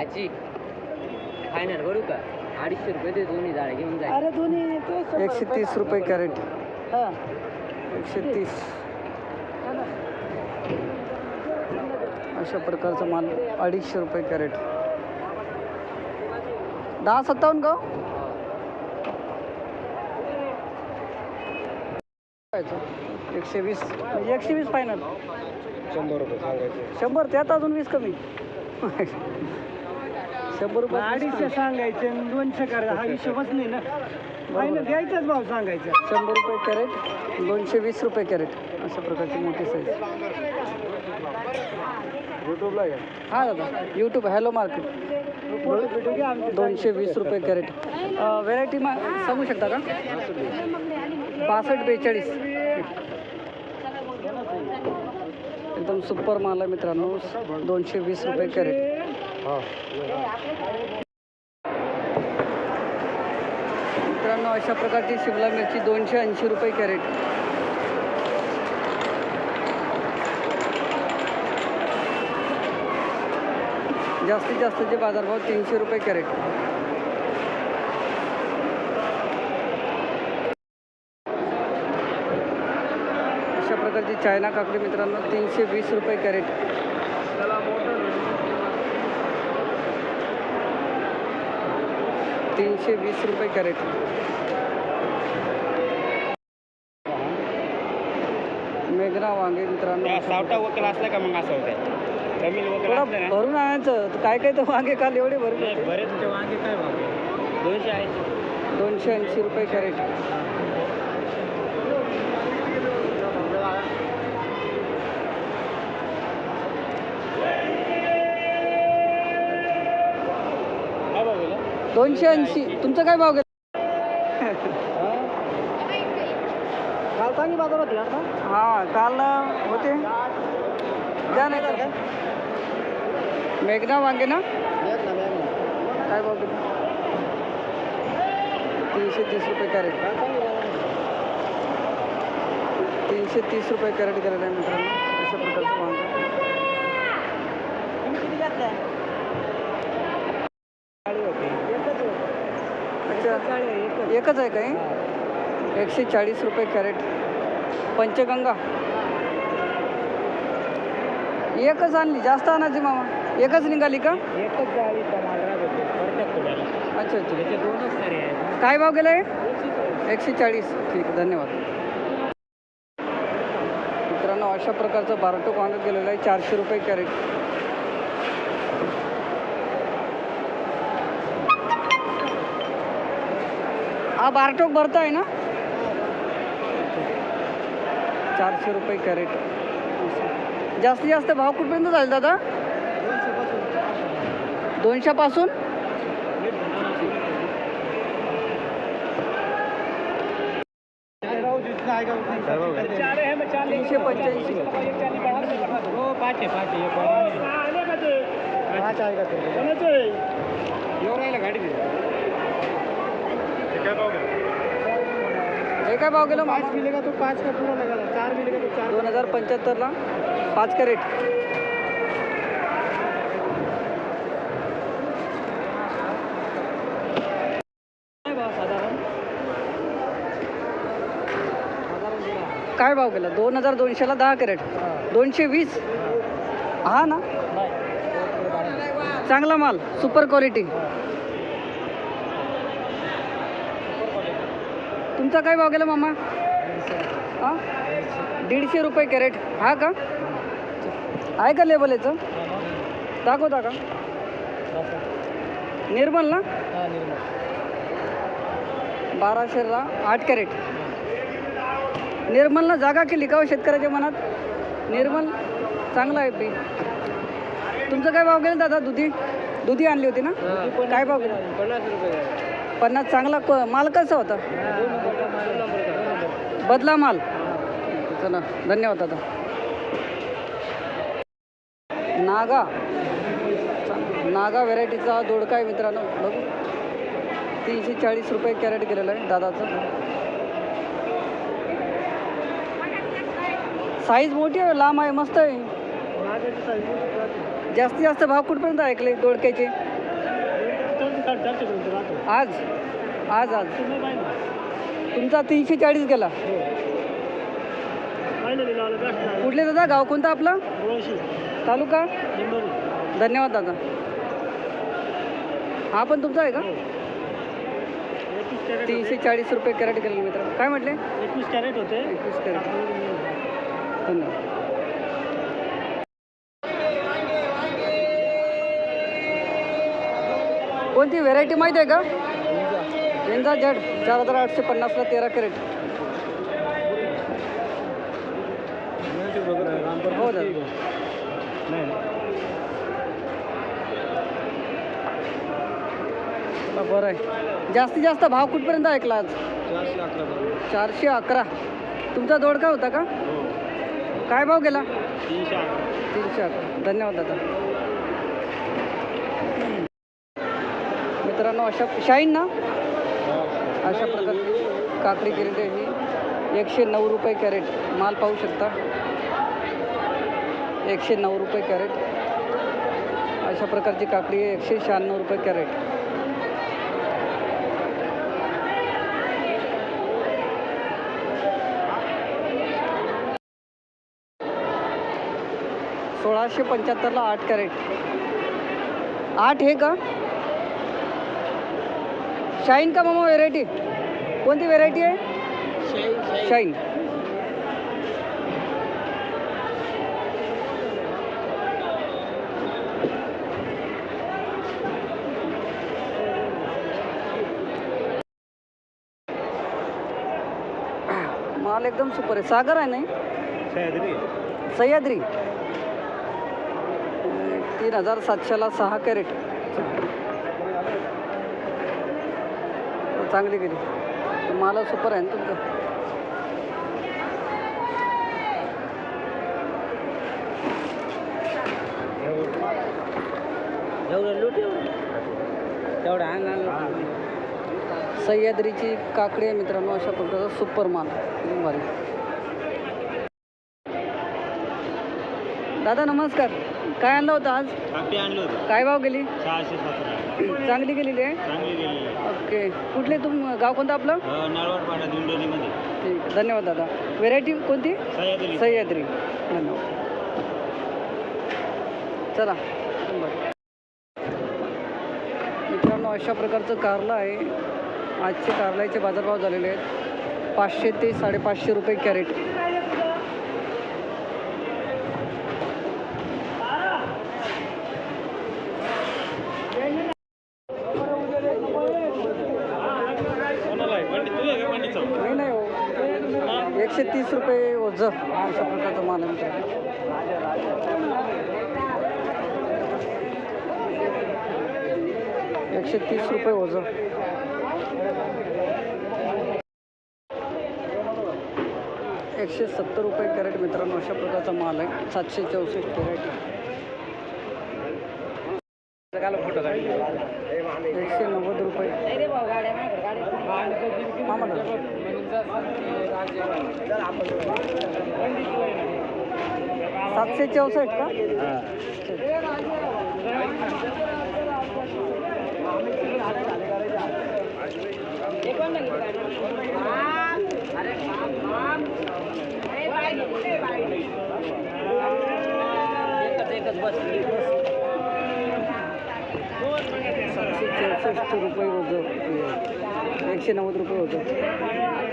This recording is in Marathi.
आजी फायनल करू का? अडीचशे रुपये ते दोन्ही झाड घेऊन जाय अरे दोन्ही एकशे तीस रुपये कॅरेट. हा. एकशे तीस. अशा प्रकारचा माल अडीचशे रुपये कॅरेट. दहा सत्तावन्न का एकशे वीस म्हणजे एकशे वीस फायनल शंभर रुपये सांगायचे. शंभर त्यात अजून वीस कमी. शंभर रुपये अडीचशे सांगायचे आणि दोनशे करा. हा हिशोबच नाही ना. फायनल द्यायचाच भाव सांगायचा. शंभर रुपये कॅरेट दोनशे वीस रुपये कॅरेट. अशा प्रकारची मोठी साईज युट्यूबला हा दादा यूट्यूब हॅलो मार्केट दोनशे वीस रुपये कॅरेट. व्हेरायटी मा सांगू शकता का? बासष्ट बेचाळीस. एकदम सुपर माल आहे मित्रांनो. दोनशे वीस रुपये कॅरेट. मित्रांनो अशा प्रकारची शिमला मिरची दोनशे ऐंशी रुपये कॅरेट. जास्तीत जास्तचे बाजारभाव तीनशे रुपये कॅरेट. प्रकारची चायना काकडी मित्रांनो तीनशे वीस रुपये कॅरेट. तीनशे वीस रुपये कॅरेट. मेघना वांगे मित्रांनो. सावटा वकील असला का मग असं होतं? भरून आणायचं. तर काय काय तर वांगे काल एवढे भरून. बरेच वांगे काय दोनशे ऐंशी. दोनशे ऐंशी रुपये कॅरेट. दोनशे ऐंशी. तुमचं काय भाव गेला? काल चांगली बाजार होती आता? हां काल होते. द्या नाही तर. मेघना वांगे ना? काय भाव गेला? तीनशे तीस रुपये कॅरेट. तीनशे तीस रुपये कॅरेट आहे मित्रांनो अशा प्रकारचं वांग. एकच आहे काय एकशे चाळीस रुपये कॅरेट. पंचगंगा. एकच आणली जास्त आणायची मामा. एकच निघाली का? एकच अच्छा अच्छा. काय भाव गेला आहे एकशे चाळीस. ठीक आहे धन्यवाद. मित्रांनो अशा प्रकारचं बारटोक वांगं गेलेलं आहे. चारशे रुपये कॅरेट. हा बारटोक भरता आहे ना? चारशे रुपये कॅरेट. जास्तीत जास्त भाव कुठपर्यंत जाईल दादा? दोनशेपासून? तीनशे पंच्याऐंशी. हो. पाच आहे का ते? येऊ राहिला गाडी ते. ते काय भाव गेला? हे काय भाव गेला पाच मिलेगा तो पाच का पूरा लगा चार मिलेगा तो चार. दोन हजार पंच्याहत्तरला पाच कॅरेट. काय भाव गेला? दोन हजार दोनशेला दहा कॅरेट. दोनशे वीस. हा ना? चांगला माल. Super quality. तुमचा काय भाव गेला मामा? हा? दीडशे रुपये कॅरेट. हा का? आहे का लेबल याचं? दाखवता का? निर्मल ना? बाराशेला आठ कॅरेट. निर्मलनं जागा केली का हो शेतकऱ्याच्या मनात? निर्मल चांगला आहे पी तुमचं काय भाव गेलं दादा? दुधी? दुधी आणली होती ना? काय भाव गेला? पन्नास रुपये. झाले. पन्नास चांगला क- माल कसा होता? बदला माल. चला धन्यवाद दादा. नागा. नागा व्हेरायटीचा दोडका आहे मित्रांनो. बघू. तीनशे चाळीस रुपये कॅरेट गेलेलं आहे दादाचं. साईज मोठी आहे लांब आहे मस्त आहे. जास्तीत जास्त भाव कुठपर्यंत ऐकले दोडक्याचे? आज. आज आज. तुमचा तीनशे चाळीस गेला. कुठले दादा? गाव कोणतं आपलं? तालुका? धन्यवाद दादा. हा पण तुमचा आहे का? कॅरेट तीनशे चाळीस रुपये कॅरेट गेलेलं मित्र काय म्हटले? एकवीस कॅरेट होते. एकवीस कॅरेट. धन्यवाद. कोणती व्हेरायटी माहीत आहे का? झेंजा जड चार हजार आठशे पन्नासला तेरा कॅरेट. हो दादा. बरं आहे. जास्तीत जास्त भाव कुठपर्यंत ऐकला आज? चारशे अकरा. तुमचा दोडका होता का? काय भाव गेला? तीनशे अकरा. धन्यवाद दादा. मित्रांनो अशा शाईन ना? अशा प्रकारची काकडी केलेली आहे. ही एकशे नऊ रुपये कॅरेट. माल पाहू शकता. एकशे नऊ रुपये कॅरेट. अशा प्रकारची काकडी आहे. एकशे शहाण्णव रुपये कॅरेट. सोळाशे पंच्याहत्तरला आठ कॅरेट. आठ हे का? शाईन का मामा व्हेरायटी कोणती व्हेरायटी आहे? शाईन माल एकदम सुपर आहे. सागर आहे नाही? सह्याद्री. तीन हजार सातशेला सहा कॅरेट. चांगली गेली. माल सुपर आहे ना तुमचं? एवढं लूट एवढं. तेवढं अंग सह्याद्रीची काकडी आहे मित्रांनो अशा प्रकारचा सुपर माल. भारी. दादा नमस्कार. काय आणलं होतं आज? कापी आणलं होतं. काय भाव गेली? सहाशे सतरा. चांगली गेलेली आहे? चांगली गेलेली ओके. कुठले तुम गाव कोणतं आपलं? दिंडोरीमध्ये. ठीक आहे. धन्यवाद दादा. व्हेरायटी कोणती? सह्याद्री. सह्याद्री. धन्यवाद. चला. मित्रांनो अशा प्रकारचं कारलं आहे. आजचे कारल्याचे बाजारभाव झालेले आहेत. पाचशे ते साडेपाचशे रुपये कॅरेट कोणाला आहे पंडित तुझे का पंडितचं नाही नाही हो एकशे तीस रुपये ओझं अशा प्रकारचा माल आहे एकशे तीस रुपये ओझं. एकशे सत्तर रुपये कॅरेट मित्रांनो अशा प्रकारचा माल आहे. सातशे चौसष्ट कॅरेट. एकशे नव्वद रुपये. हा सातशे चौसष्ट का? एकच एकच बस. सातशे चौसष्ट रुपये होतं एकशे नव्वद रुपये होतं